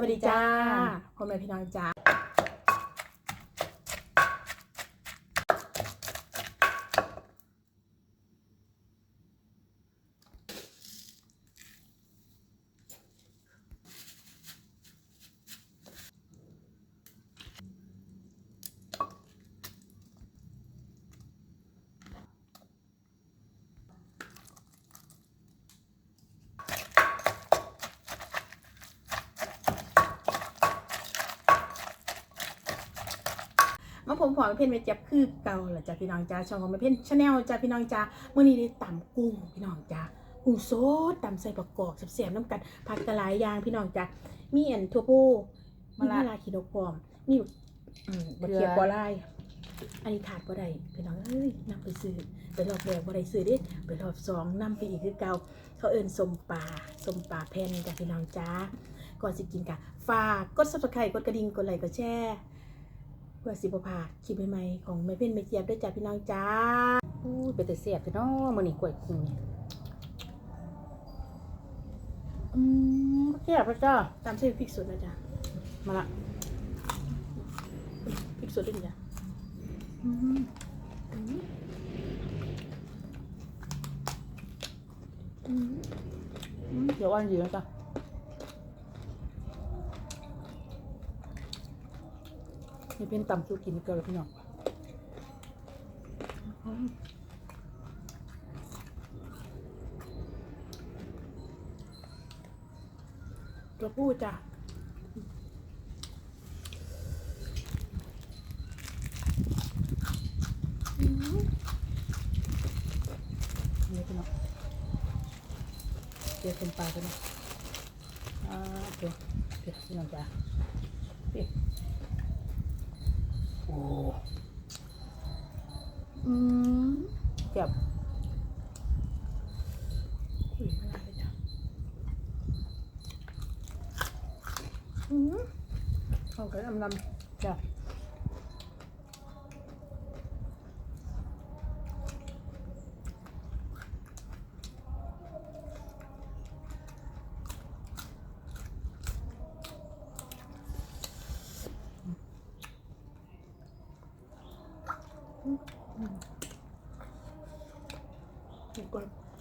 วัสดีจ้าพ่อแม่พี่น้องจ้า มาผมขอเป็นเพนเวจเจ็บคือเก่าแหละจ้าพี่น้องจ้าช่องของเป็นเพนชาแนลจ้าพี่น้องจ้าเมื่อนี้ได้ตำกุ้งพี่น้องจ้ากุ้งสดตำใส่ประกอบเสียบๆน้ำกันผัดกระหลายอย่างพี่น้องจ้ามีอันทั่วโป้มีมะลาขีดกปอมมีอืมบะเขียบบัวลายอันนี้ขาดบ่ได้พี่น้องเอ้ยนำไปซื้อไปรอบแรกบ่ได้ซื้อเด้ไปรอบสองนำไปอีกคือเก่าเขาเอิ้นสมปลาสมปลาแผ่นจ้ะพี่น้องจ้าก่อนสิกินกะฝากกด Subscribe กดกระดิ่งกดไลค์กดแชร์ เพื่อสิบ่พลาดคลิปใหม่ๆของแม่เพ่นแม่เจี๊ยบด้วยจ้ะพี่น้องจ้าอู้ยเป็นแต่เสียบพี่น้องมื้อนี้กล้วยกุ้งเนี่ยอืมเสียบพระเจ้าตามใส่พริกสดนะจ๊ะมาละพริกสดด้วยนี่จ้ะอืมอืมเดี๋ยวอ่อนอยู่นะจ๊ะ นี่เป็นตำชูกินเกลือพี่น้องตัวผู้จ้ะนี่พี่น้องเดี๋ยวเป็นปลาพี่น้องอ่าเดี๋ยวเดี๋ยวพี่น้องจ้ะเดี๋ยว โอ้อืมเจ็บอุ้ยไม่ได้เลยจ้ะอืมเอากันอำลำจ้ะ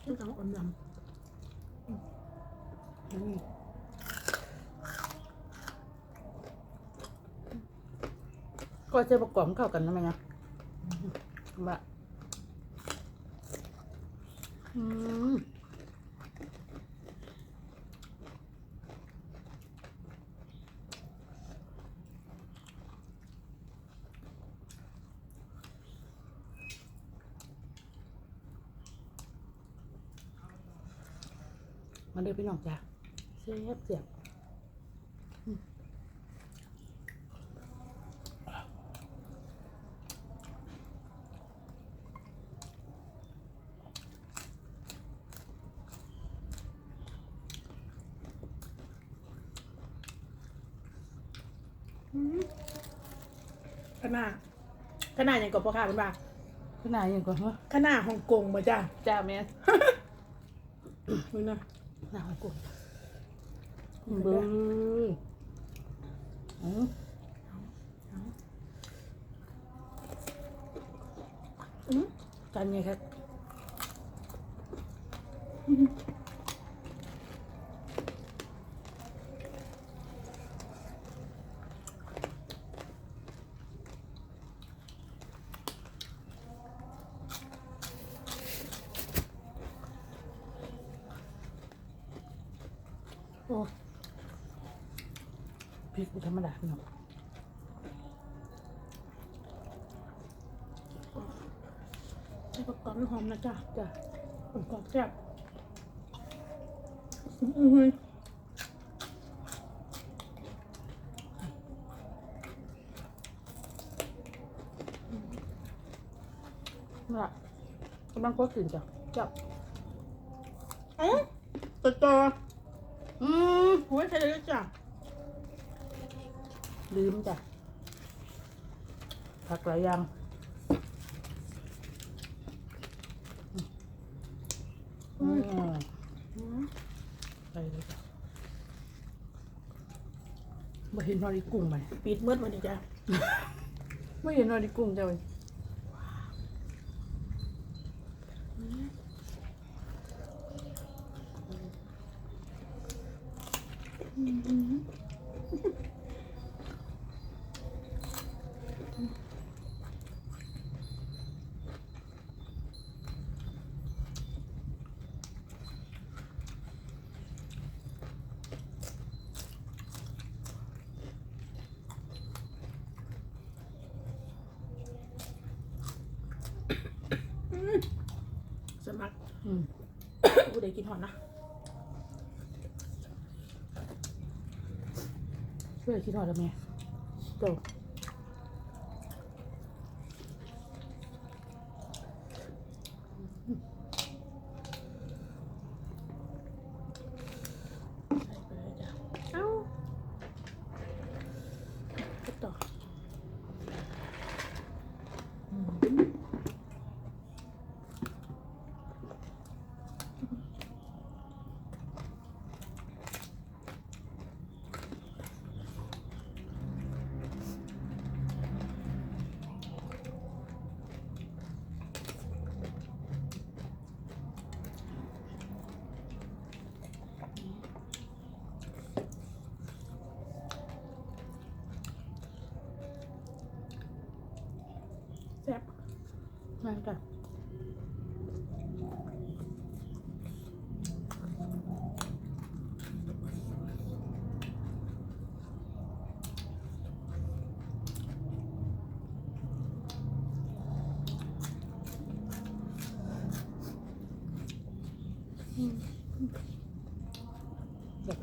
นี่ก่อนต้องทำอมลอืมก็จะประกอบเข้ากันนะไหมนะบะอืม มาเดี๋ยวพี่น้องจ้ะเสียบเสียบอืมำขนาดขนาดอย่างกับพ่อค้าเป็นบ้าขนาดยังก่อนวะขนาดฮ่องกงมาจ้ะจ้าแม่มึงนะห นาวกูเบิ้งอืมอืมกันไงครับ โอ้พริกกูธรรมดาพี่น้องใส่ประกอบน้ำหอมนะจ้ะจ้ะประกอบแซ่บอือหือน่ะกำลังก็ตื่นจ้ะจ้ะเอ้าตัวต่ออื มหัวใช่เลยจ้ะลืมจ้ะผักหลายอย่างอืมอืมไปเลยจ้ะบ่เห็นนอริกุ้งมันปิดเมื่อวันนี้จ้ะไม่เห็นนอริกุ้งเจ้า สมัครอืม ผู้ใดกินหอนนะ ช่วยคิดหน่อยได้ไหมเจ้าใส่ไปเลยจ้ะเอ้าต่อ นั่นจ้ะแบบ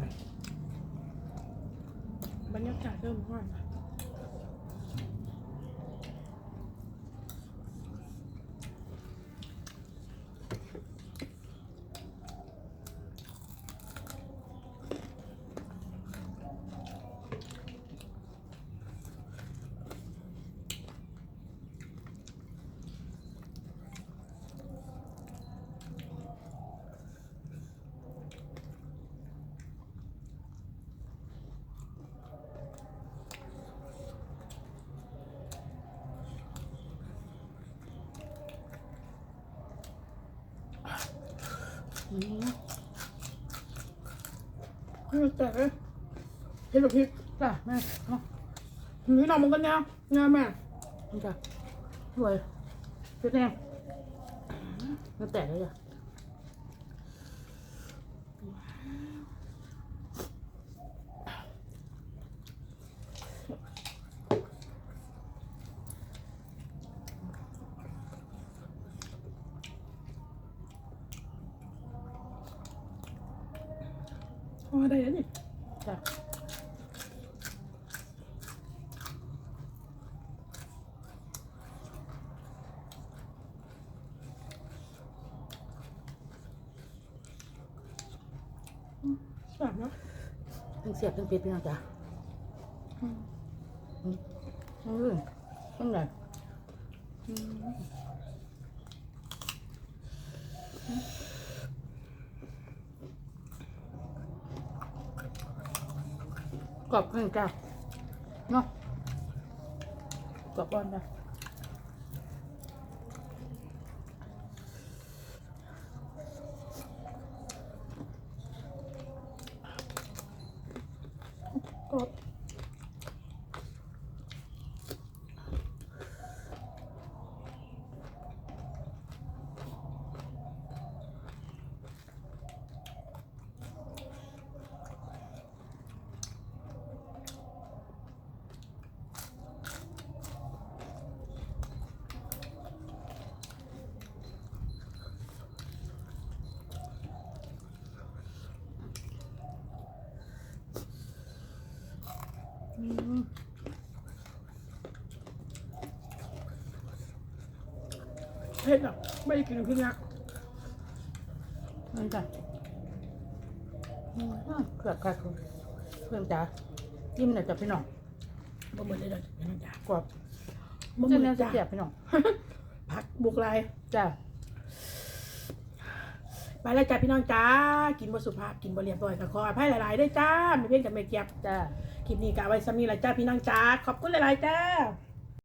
ไหนบรรยากาศเริ่มร้อนละอืมให้มันแตกเลยเห็นแบบพริกจ้ะแม่เนาะนี่เรามันกันเนี่ยเนี่ยแม่นั่นจ้ะสวยเพ็ดแน่มันแต่เลยจ้ะ อได้แล้วนี่จ้ะแซ่บเนาะทั้งเสียบทั้งเผ็ดพี่น้องจ้ะอืมอืมอืมต้องไหนอืม กรอบนี่จ้ะเนาะกรอบอ่อนจ้ะ เผ็ดอะไม่กินขึ้นยักมันจ้ะเกือบค่ะคุณเพื่อนจ้ะยิ้มหน่อยจ้ะพี่น้องบะหมี่ได้เลยจ้ะกรอบบะหมี่จ้ะเสียบพี่น้องผักบุกลายจ้ะไปแล้วจ้ะพี่น้องจ้า กินบะสุภาพ กินบะเรียบร้อยค่ะขออภัยหลายๆได้จ้าไม่เพี้ยนกับไม่เก็บจ้ะ คลิปนี้กะไว้สมีละจ้าพี่น้องจ้าขอบคุณหลายๆจ้า